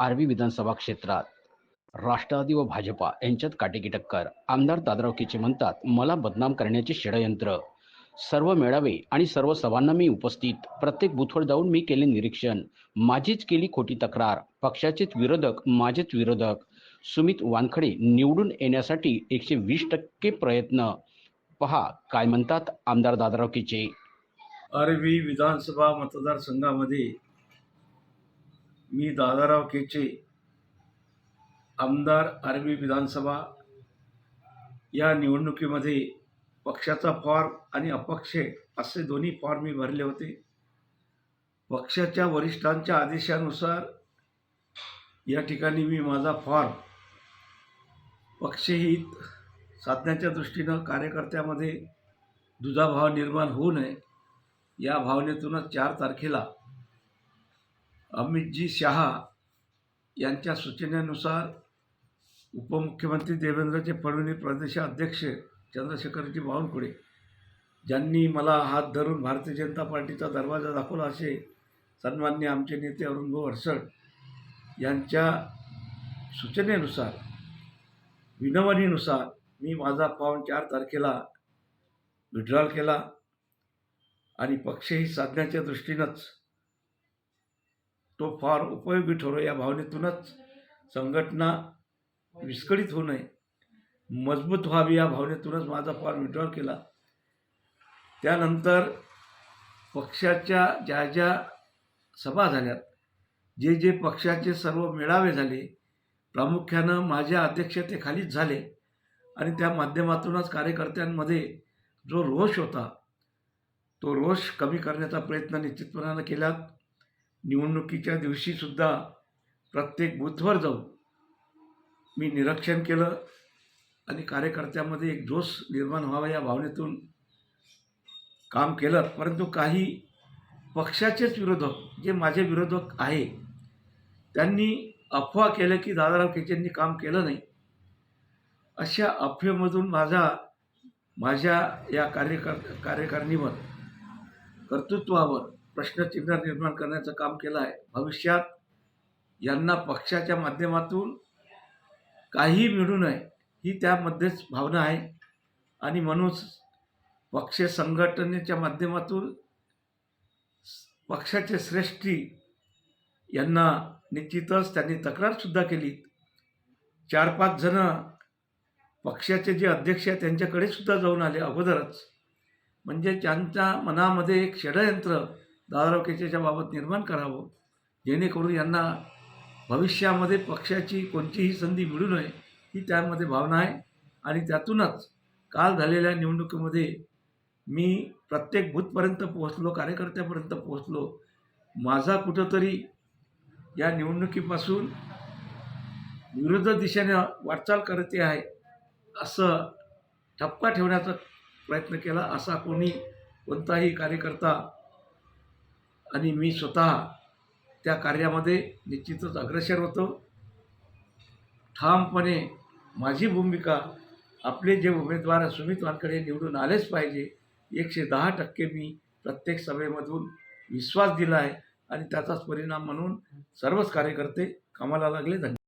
आर्वी विधानसभा क्षेत्रात राष्ट्रवादी व भाजपा यांच्यात काटेकी टक्कर. आमदार दादरावकेचे म्हणतात मला बदनाम करण्याचे षडयंत्र. सर्व मेळावे आणि सर्व सभांना मी उपस्थित. प्रत्येक बुथवर जाऊन मी केले निरीक्षण. माझीच केली खोटी तक्रार. पक्षाचेच विरोधक माझेच विरोधक. सुमित वानखडे निवडून येण्यासाठी एकशे वीस टक्के प्रयत्न. पहा काय म्हणतात आमदार दादराव केचे. आरवी विधानसभा मतदारसंघामध्ये मी दादाराव केचे आमदार आरवी विधानसभा या निवडणुकीमध्ये पक्षाचा फॉर्म आणि अपक्ष असे दोन्ही फॉर्म मी भरले होते. पक्षाच्या वरिष्ठांच्या आदेशानुसार या ठिकाणी मी माझा फॉर्म पक्षहित साधण्याच्या दृष्टीनं कार्यकर्त्यामध्ये दुजाभाव निर्माण होऊ नये या भावनेतूनच चार तारखेला अमितजी शहा यांच्या सूचनेनुसार उपमुख्यमंत्री देवेंद्रजी फडणवीस प्रदेशाध्यक्ष चंद्रशेखरजी बावनकुळे ज्यांनी मला हात धरून भारतीय जनता पार्टीचा दरवाजा दाखवला असे सन्मान्य आमचे नेते अरुणभाऊ अडसड यांच्या सूचनेनुसार विनवणीनुसार मी माझा फॉर्म चार तारखेला विड्रॉल केला. आणि पक्षही साधण्याच्या दृष्टीनंच तो फार उपयोगी ठरो या भावनेतूनच संघटना विस्कळीत होऊ नये. मजबूत व्हावी या भावनेतूनच माझा फॉर्म विड्रॉल केला. त्यानंतर पक्षाच्या ज्या ज्या सभा झाल्यात जे जे पक्षाचे सर्व मेळावे झाले प्रामुख्यानं माझ्या अध्यक्षतेखालीच झाले. आणि त्या माध्यमातूनच कार्यकर्त्यांमध्ये जो रोष होता तो रोष कमी करण्याचा प्रयत्न निश्चितपणानं केला निवडणुकीच्या दिवशीसुद्धा प्रत्येक बूथवर जाऊन मी निरीक्षण केलं आणि कार्यकर्त्यामध्ये एक जोश निर्माण व्हावा या भावनेतून काम केलं. परंतु काही पक्षाचेच विरोधक जे माझे विरोधक आहे त्यांनी अफवा केलं की दादाराव केचेंनी काम केलं नाही. अशा अफवेमधून माझा माझ्या या कार्यकर कार्यकारिणीवर कर्तृत्वावर प्रश्नचिन्ह निर्माण करण्याचं काम केलं आहे. भविष्यात यांना पक्षाच्या माध्यमातून काही मिळू नये ही त्यामध्येच भावना आहे. आणि म्हणूनच पक्ष संघटनेच्या माध्यमातून पक्षाचे श्रेष्ठी यांना निश्चितच त्यांनी तक्रारसुद्धा केली. चार पाच जणं पक्षाचे जे अध्यक्ष आहेत त्यांच्याकडे सुद्धा जाऊन आले अगोदरच. म्हणजे त्यांच्या मनामध्ये एक षडयंत्र दादारोकेच्या बाबत निर्माण करावं जेणेकरून यांना भविष्यामध्ये पक्षाची कोणतीही संधी मिळू नये ही त्यामध्ये भावना आहे. आणि त्यातूनच काल झालेल्या निवडणुकीमध्ये मी प्रत्येक बूथपर्यंत पोहोचलो कार्यकर्त्यापर्यंत पोहोचलो. माझा कुठंतरी या निवडणुकीपासून विरुद्ध दिशेने वाटचाल करते आहे असं ठपका ठेवण्याचा प्रयत्न केला असा कोणी कोणताही कार्यकर्ता आणि मी स्वतः त्या कार्यामध्ये निश्चितच अग्रसर होतो. ठामपणे माझी भूमिका आपले जे उमेदवार सुमित वानकडे निवडून आलेच पाहिजे एकशे दहा टक्के मी प्रत्येक सभेमधून विश्वास दिला आहे. आणि त्याचाच परिणाम म्हणून सर्वच कार्यकर्ते कामाला लागले. धन्यवाद.